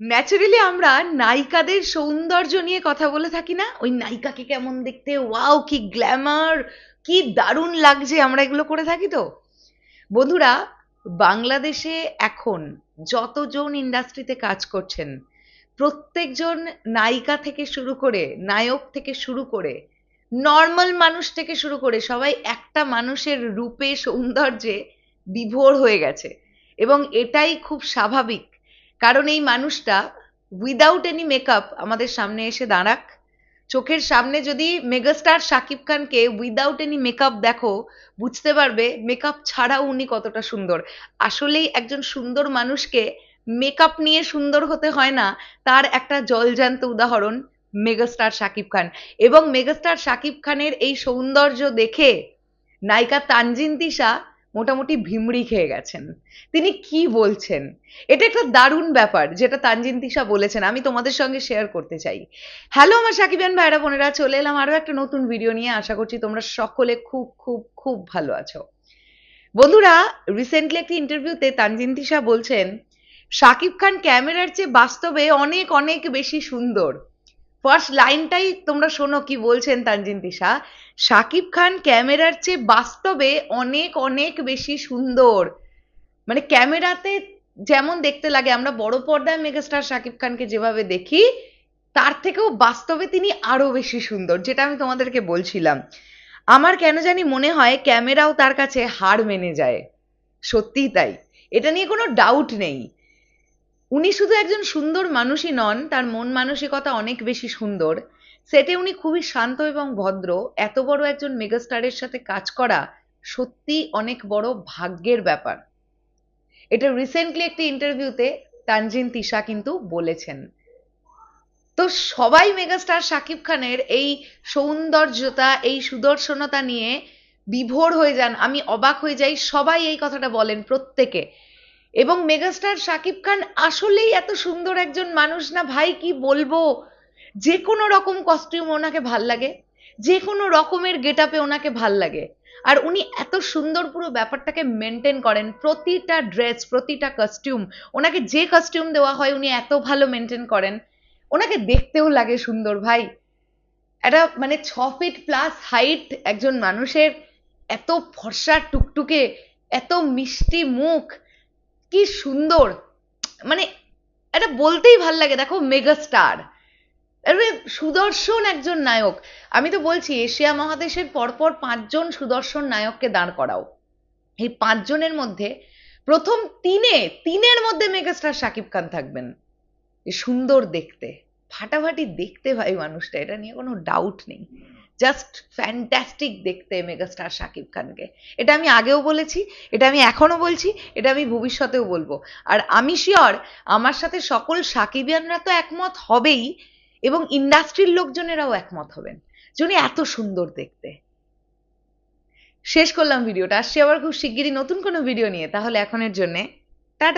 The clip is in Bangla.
ন্যাচারালি আমরা নায়িকাদের সৌন্দর্য নিয়ে কথা বলে থাকি না। ওই নায়িকাকে কেমন দেখতে, ওয়াও, কি গ্ল্যামার কি দারুণ লাগছে, আমরা এগুলো করে থাকি তো। বন্ধুরা, বাংলাদেশে এখন যতজন ইন্ডাস্ট্রিতে কাজ করছেন, প্রত্যেকজন নায়িকা থেকে শুরু করে, নায়ক থেকে শুরু করে নর্মাল মানুষ থেকে শুরু করে সবাই একটা মানুষের রূপে, সৌন্দর্যে বিভোর হয়ে গেছে। এবং এটাই খুব স্বাভাবিক কারণ এই মানুষটা উইদাউট এনি মেকআপ আমাদের সামনে এসে দাঁড়াক। চোখের সামনে যদি মেগাস্টার শাকিব খানকে উইদাউট এনি মেকআপ দেখো, বুঝতে পারবে মেকআপ ছাড়াও উনি কতটা সুন্দর। আসলেই একজন সুন্দর মানুষকে মেকআপ নিয়ে সুন্দর হতে হয় না, তার একটা জলজান্ত উদাহরণ মেগাস্টার শাকিব খান। এবং মেগাস্টার শাকিব খানের এই সৌন্দর্য দেখে নায়িকা তানজিন তিশা মোটামুটি ভিমড়ি খেয়ে গেছেন। তিনি কি বলছেন? এটা একটা দারুণ ব্যাপার যেটা তানজিন তিশা বলেছেন, আমি তোমাদের সঙ্গে শেয়ার করতে চাই। হ্যালো আমার সাকিবিয়ান ভাইরা, বোনেরা, চলে এলাম আরও একটা নতুন ভিডিও নিয়ে। আশা করছি তোমরা সকলে খুব খুব খুব ভালো আছো। বন্ধুরা রিসেন্টলি একটি ইন্টারভিউতে তানজিন তিশা বলছেন শাকিব খান ক্যামেরার চেয়ে বাস্তবে অনেক অনেক বেশি সুন্দর। ফার্স্ট লাইনটাই তোমরা শোনো কি বলছেন তানজিন তিশা। শাকিব খান ক্যামেরার চেয়ে বাস্তবে অনেক অনেক বেশি সুন্দর। মানে ক্যামেরাতে যেমন দেখতে লাগে, আমরা বড় পর্দায় মেগাস্টার শাকিব খানকে যেভাবে দেখি, তার থেকেও বাস্তবে তিনি আরও বেশি সুন্দর, যেটা আমি তোমাদেরকে বলছিলাম। আমার কেন জানি মনে হয় ক্যামেরাও তার কাছে হার মেনে যায়। সত্যিই তাই। এটা নিয়ে কোনো ডাউট নেই। উনি শুধু একজন সুন্দর মানুষই নন, তার মন মানসিকতা অনেক বেশি সুন্দর। সেটে উনি খুবই শান্ত এবং ভদ্র। এত বড় একজন মেগাস্টারের সাথে কাজ করা সত্যি অনেক বড় ভাগ্যের ব্যাপার। এটা রিসেন্টলি একটি ইন্টারভিউতে তানজিন তিশা কিন্তু বলেছেন। তো সবাই মেগাস্টার শাকিব খানের এই সৌন্দর্যতা, এই সুদর্শনতা নিয়ে বিভোর হয়ে যান। আমি অবাক হয়ে যাই, সবাই এই কথাটা বলেন প্রত্যেকে। এবং মেগাস্টার শাকিব খান আসলেই এত সুন্দর একজন মানুষ না? ভাই, কি বলব? যে কোনো রকম কস্টিউম ওনাকে ভালো লাগে, যে কোনো রকমের গেট আপে ওনাকে ভালো লাগে। আর উনি এত সুন্দর পুরো ব্যাপারটাকে মেনটেন করেন, প্রতিটা ড্রেস প্রতিটা কস্টিউম ওনাকে যে কস্টিউম দেওয়া হয় উনি এত ভালো মেনটেন করেন। ওনাকে দেখতেও লাগে সুন্দর, ভাই। একটা মানে ছ ফিট প্লাস হাইট একজন মানুষের এত ফর্সা টুকটুকে, এত মিষ্টি মুখ কি সুন্দর। মানে এটা বলতেই ভালো লাগে, দেখো, মেগাস্টার। সুদর্শন একজন নায়ক। আমি তো বলছি, এশিয়া মহাদেশের পরপর পাঁচজন সুদর্শন নায়ককে দাঁড় করাও। এই পাঁচজনের মধ্যে প্রথম তিনে, তিনের মধ্যে মেগাস্টার শাকিব খান থাকবেন। সুন্দর দেখতে। ফাটাফাটি দেখতে ভাই মানুষটা, এটা নিয়ে কোনো ডাউট নেই। জাস্ট ফ্যান্টাস্টিক দেখতে মেগাস্টার শাকিব খানকে। এটা আমি আগেও বলেছি, এটা আমি এখনও বলছি, এটা আমি ভবিষ্যতেও বলব। আর আমি শিওর আমার সাথে সকল সাকিবিয়ানরা তো একমত হবেই এবং ইন্ডাস্ট্রির লোকজনেরাও একমত হবেন। যিনি এত সুন্দর দেখতে। শেষ করলাম ভিডিওটা, আসছি আবার খুব শিগগিরই নতুন কোনো ভিডিও নিয়ে। তাহলে এখনের জন্যে, টাটা।